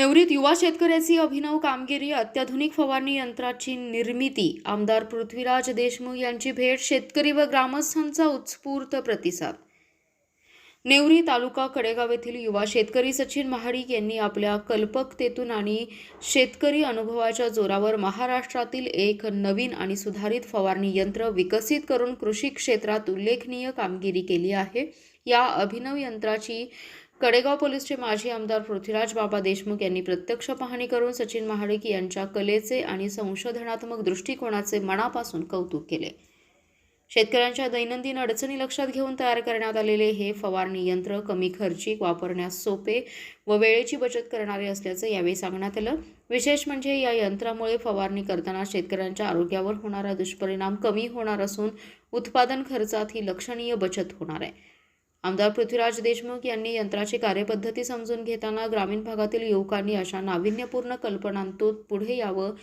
नेवरीत युवा शेतकऱ्याची अभिनव कामगिरी अत्याधुनिक फवारणी यंत्राची निर्मिती आमदार पृथ्वीराज देशमुख यांची भेट शेतकरी व ग्रामस्थांचा उत्स्फूर्त प्रतिसाद. नेवरी तालुका कडेगाव येथील युवा शेतकरी सचिन महाडिक यांनी आपल्या कल्पकतेतून आणि शेतकरी अनुभवाच्या जोरावर महाराष्ट्रातील एक नवीन आणि सुधारित फवारणी यंत्र विकसित करून कृषी क्षेत्रात उल्लेखनीय कामगिरी केली आहे. या अभिनव यंत्राची कडेगाव पोलीसचे माजी आमदार पृथ्वीराज बाबा देशमुख यांनी प्रत्यक्ष पाहणी करून सचिन महाडिक यांच्या कलेचे आणि संशोधनात्मक दृष्टिकोनाचे मनापासून कौतुक केले. शेतकऱ्यांच्या दैनंदिन अडचणी लक्षात घेऊन तयार करण्यात आलेले हे फवारणी यंत्र कमी खर्चिक वापरण्यास सोपे व वेळेची बचत करणारे असल्याचं यावेळी सांगण्यात आलं. विशेष म्हणजे या यंत्रामुळे फवारणी करताना शेतकऱ्यांच्या आरोग्यावर होणारा दुष्परिणाम कमी होणार असून उत्पादन खर्चात ही लक्षणीय बचत होणार आहे. आमदार पृथ्वीराज देशमुख यांनी यंत्राची कार्यपद्धती समजून घेताना ग्रामीण भागातील युवकांनी अशा नाविन्यपूर्ण कल्पनांतून पुढे यावं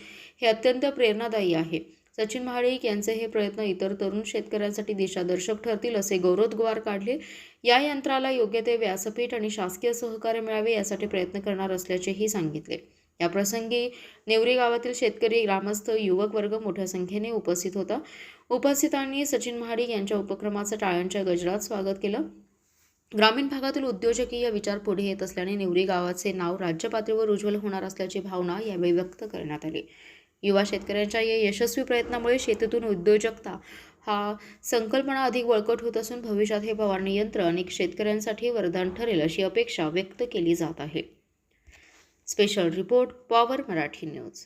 हे अत्यंत प्रेरणादायी आहे. सचिन महाडिक यांचे हे प्रयत्न इतर तरुण शेतकऱ्यांसाठी दिशादर्शक ठरतील असे गौरवोद्गार काढले. या यंत्राला योग्य ते व्यासपीठ आणि शासकीय सहकार्य मिळावे यासाठी प्रयत्न करणार असल्याचेही सांगितले. याप्रसंगी नेवरी गावातील शेतकरी ग्रामस्थ युवक वर्ग मोठ्या संख्येने उपस्थित होता. उपस्थितांनी सचिन महाडिक यांच्या उपक्रमाचं टाळ्यांच्या गजरात स्वागत केलं. ग्रामीण भागातील उद्योजकीय विचार पुढे येत असल्याने निवरी गावाचे नाव राज्य पातळीवर उज्ज्वल होणार असल्याची भावना यावेळी व्यक्त करण्यात आली. युवा शेतकऱ्यांच्या या यशस्वी प्रयत्नामुळे शेतीतून उद्योजकता हा संकल्पना अधिक बळकट होत असून भविष्यात हे फवारणी यंत्र अनेक शेतकऱ्यांसाठी वरदान ठरेल अशी अपेक्षा व्यक्त केली जात आहे. Special report power Marathi news.